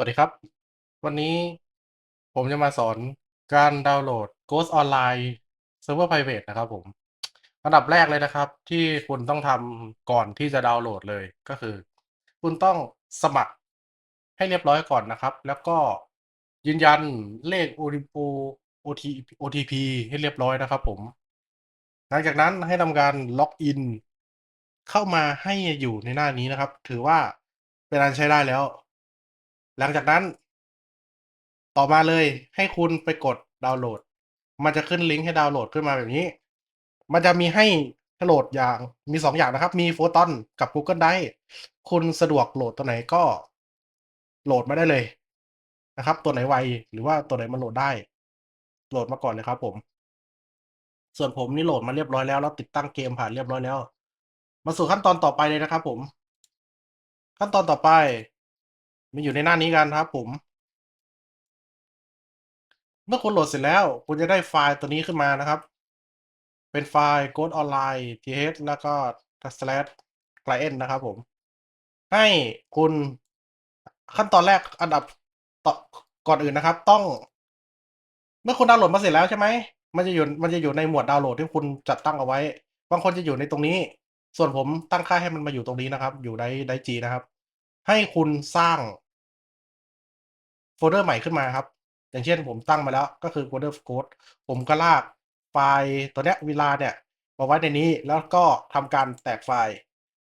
วัสดีครับ วันนี้ผมจะมาสอนการดาวน์โหลด Ghost Online Server Private นะครับผม อันดับแรกเลยนะครับ ที่คุณต้องทำก่อนที่จะดาวน์โหลดเลยก็คือ คุณต้องสมัครให้เรียบร้อยก่อนนะครับ แล้วก็ยืนยันเลข OTP ให้เรียบร้อยนะครับผม หลังจากนั้นให้ทำการล็อกอิน เข้ามาให้อยู่ในหน้านี้นะครับ ถือว่าเป็นอันใช้ได้แล้ว หลังจากนั้น ต่อมาเลยให้คุณไปกดดาวน์โหลด มันจะขึ้นลิงก์ให้ดาวน์โหลดขึ้นมาแบบนี้ มันจะมีให้โหลดอย่างมีสองอย่างนะครับ มีโฟตอนกับ Google Drive คุณสะดวกโหลดตัวไหนก็โหลดมาได้เลยนะครับ ตัวไหนไวหรือว่าตัวไหนมันโหลดได้ โหลดมาก่อนเลยครับ ผม ส่วนผมนี่โหลดมาเรียบร้อยแล้วแล้วติดตั้งเกมผ่านเรียบร้อยแล้ว มาสู่ขั้นตอนต่อไปเลยนะครับ ผม ขั้นตอนต่อไป มาอยู่ในหน้านี้กันครับผม เมื่อคุณโหลดเสร็จแล้ว คุณจะได้ไฟล์ตัวนี้ขึ้นมานะครับ เป็นไฟล์ Code Online th แล้วก็ slash client นะครับผม ให้คุณขั้นตอนแรกอันดับต่อก่อนอื่นนะครับ ต้อง เมื่อคุณดาวน์โหลดมาเสร็จแล้วใช่ไหมมันจะอยู่มันจะอยู่ในหมวดดาวน์โหลดที่คุณจัดตั้งเอาไว้ บางคนจะอยู่ในตรงนี้ ส่วนผมตั้งค่าให้มันมาอยู่ตรงนี้นะครับ อยู่ในไดจีนะครับ ให้คุณสร้างโฟลเดอร์ใหม่ขึ้นมาครับ อย่างเช่นผมตั้งมาแล้วก็คือโฟลเดอร์โค้ดผมก็ลากไฟล์ตัวเนี้ยเวลาเนี่ยมาไว้ในนี้แล้วก็ทำการแตกไฟล์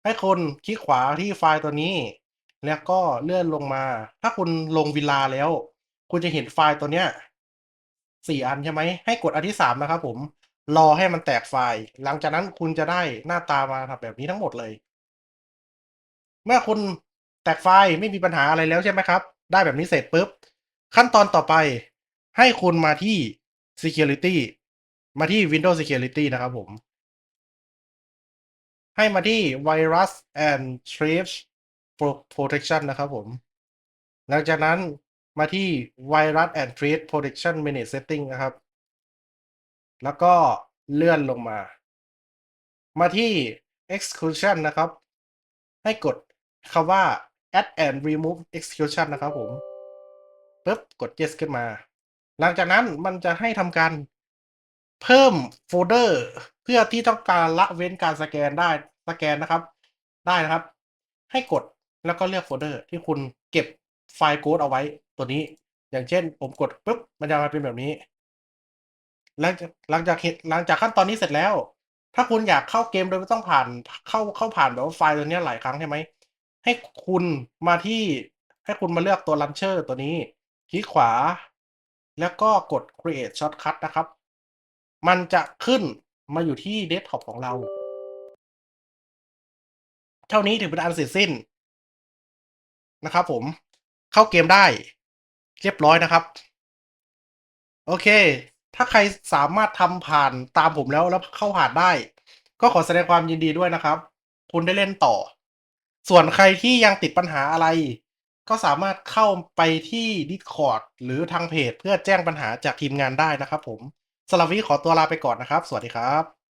ให้คุณคลิกขวาที่ไฟล์ตัวนี้ แล้วก็เลื่อนลงมา ถ้าคุณลงเวลาแล้ว คุณจะเห็นไฟล์ตัวเนี้ยสี่อันใช่ไหมให้กดอันที่สามนะครับผมรอให้มันแตกไฟล์ หลังจากนั้นคุณจะได้หน้าตามาแบบนี้ทั้งหมดเลย เมื่อคุณ แตกไฟล์ไม่มีปัญหาอะไรแล้วใช่ไหมครับ ได้แบบนี้เสร็จปุ๊บ ขั้นตอนต่อไปให้คุณมาที่ security มาที่ Windows Security นะครับผม ให้มาที่ Virus and Threat Protection นะครับผม หลังจากนั้นมาที่ Virus and Threat Protection Manage Setting นะครับ แล้วก็เลื่อนลงมา มาที่ Exclusion นะครับ ให้กดคำว่า add and remove exclusion นะครับผมปุ๊บกด yes ขึ้นมา หลังจากนั้นมันจะให้ทำการเพิ่มโฟลเดอร์เพื่อที่ต้องการละเว้นการสแกนได้สแกนนะครับ ได้นะครับ ให้กดแล้วก็เลือกโฟลเดอร์ที่คุณเก็บไฟล์โค้ดเอาไว้ตัวนี้ อย่างเช่น ผมกดปุ๊บมันจะมาเป็นแบบนี้ หลังจากหลังจากเหตุหลังจากขั้นตอนนี้เสร็จแล้ว ถ้าคุณอยากเข้าเกมโดยไม่ต้องผ่านเข้าเข้าผ่านแบบว่าไฟล์ตัวนี้หลายครั้งใช่ไหม ให้คุณมาที่ให้คุณมาเลือกตัว launcher ตัวนี้ คลิกขวา แล้วก็กด create shortcut นะครับ มันจะขึ้นมาอยู่ที่เดสก์ท็อปของเรา เท่านี้ถือเป็นอันเสร็จสิ้นนะครับผมเข้าเกมได้เรียบร้อยนะครับ โอเค ถ้าใครสามารถทำผ่านตามผมแล้วแล้วเข้าผ่านได้ ก็ขอแสดงความยินดีด้วยนะครับ คุณได้เล่นต่อ ส่วนใครที่ยังติดปัญหาอะไร ก็สามารถเข้าไปที่ Discord หรือทางเพจเพื่อแจ้งปัญหาจากทีมงานได้นะครับผมสำหรับวันนี้ขอตัวลาไปก่อนนะครับ สวัสดีครับ